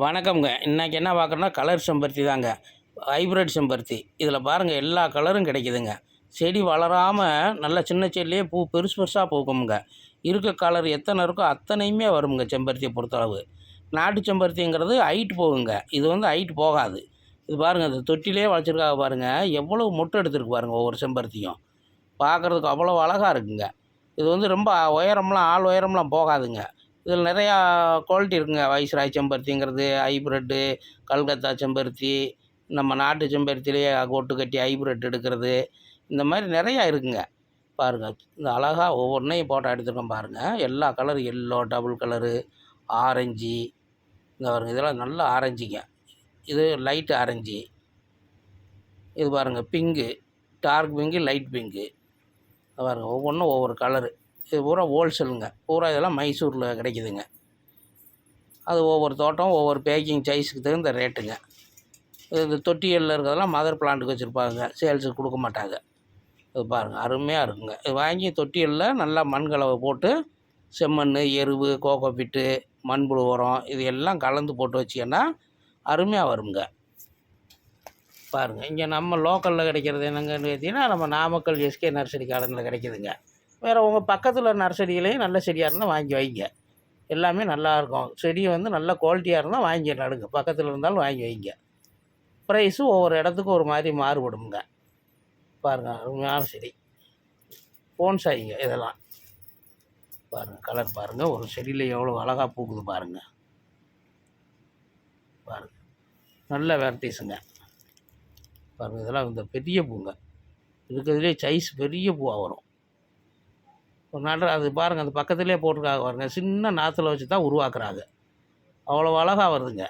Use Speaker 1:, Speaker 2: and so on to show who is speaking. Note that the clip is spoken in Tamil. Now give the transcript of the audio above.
Speaker 1: வணக்கம்ங்க. இன்றைக்கி என்ன பார்க்குறோன்னா கலர் செம்பருத்தி தாங்க. ஹைப்ரிட் செம்பருத்தி. இதில் பாருங்கள் எல்லா கலரும் கிடைக்குதுங்க. செடி வளராமல் நல்ல சின்ன செடியிலே பூ பெருசு பெருசாக பூக்குமுங்க இருக்க கலர் எத்தனை இருக்கோ அத்தனையுமே வருமுங்க செம்பருத்தியை பொறுத்தளவு. நாட்டு செம்பருத்திங்கிறது ஹைட் போகுங்க. இது வந்து ஹைட் போகாது. இது பாருங்கள் இந்த தொட்டிலே வளர்ச்சிருக்காங்க பாருங்கள் எவ்வளோ மொட்டை எடுத்துருக்கு பாருங்கள் ஒவ்வொரு செம்பருத்தியும். பார்க்குறதுக்கு அவ்வளோ அழகாக இருக்குங்க. இது வந்து ரொம்ப உயரம்லாம் ஆள் உயரம்லாம் போகாதுங்க. இதில் நிறையா குவாலிட்டி இருக்குங்க. வைஸ்ராய் செம்பருத்திங்கிறது ஹைப்ரிட்டு கல்கத்தா செம்பருத்தி நம்ம நாட்டு செம்பருத்திலேயே கொட்டு கட்டி ஹைப்ரிட் எடுக்கிறது இந்த மாதிரி நிறையா இருக்குங்க. பாருங்கள் இந்த அழகாக ஒவ்வொன்றையும் ஃபோட்டோ எடுத்துருக்கோம் பாருங்கள் எல்லா கலரும் எல்லோ டபுள் கலரு ஆரஞ்சு இந்த பாருங்கள் இதெல்லாம் நல்ல ஆரஞ்சுங்க இது லைட் ஆரஞ்சு இது பாருங்கள் pink dark pink light pink பாருங்கள் ஒவ்வொன்றும் ஒவ்வொரு கலரு இது பூரா ஹோல்சேலுங்க. பூரா இதெல்லாம் மைசூரில் கிடைக்குதுங்க. அது ஒவ்வொரு தோட்டம் ஒவ்வொரு பேக்கிங் சைஸுக்கு தகுந்த ரேட்டுங்க. இந்த தொட்டியலில் இருக்கிறதெல்லாம் மதர் பிளான்ட்டுக்கு வச்சுருப்பாங்க. சேல்ஸுக்கு கொடுக்க மாட்டாங்க. இது பாருங்கள் அருமையாக இருக்குங்க. இது வாங்கி தொட்டியலில் நல்லா மண் கலவை போட்டு செம்மண் எருவு கோகோ பிட்டு மண்புழு உரம் இது எல்லாம் கலந்து போட்டு வச்சிங்கன்னா அருமையாக வருங்க. பாருங்கள் இங்கே நம்ம லோக்கலில் கிடைக்கிறது என்னங்கன்னு கேட்டிங்கன்னா நம்ம நாமக்கல் எஸ்கே நர்சரி கார்டனில் கிடைக்குதுங்க. வேறு உங்கள் பக்கத்தில் நர்சரியிலையும் நல்ல செடியாக இருந்தால் வாங்கி வைங்க. எல்லாமே நல்லா இருக்கும். செடி வந்து நல்ல குவாலிட்டியாக இருந்தால் வாங்கி நடுங்க. பக்கத்தில் இருந்தாலும் வாங்கி வைங்க. ப்ரைஸும் ஒவ்வொரு இடத்துக்கும் ஒரு மாதிரி மாறுபடுங்க பாருங்கள் அருமையான செடி. போன்சாயிங்க இதெல்லாம். பாருங்கள் கலர் பாருங்கள் ஒரு செடியில் எவ்வளோ அழகாக பூக்குது பாருங்கள் பாருங்கள் நல்ல வெரைட்டிஸுங்க பாருங்கள் இதெல்லாம் இந்த பெரிய பூங்க. இருக்கிறதுலே சைஸ் பெரிய பூவாக வரும். நடுற அது பாருங்கள் அந்த பக்கத்துலேயே போட்டிருக்காங்க பாருங்கள் சின்ன நாற்றுல வச்சு தான் உருவாக்குறாங்க. அவ்வளோ அழகாக வருதுங்க.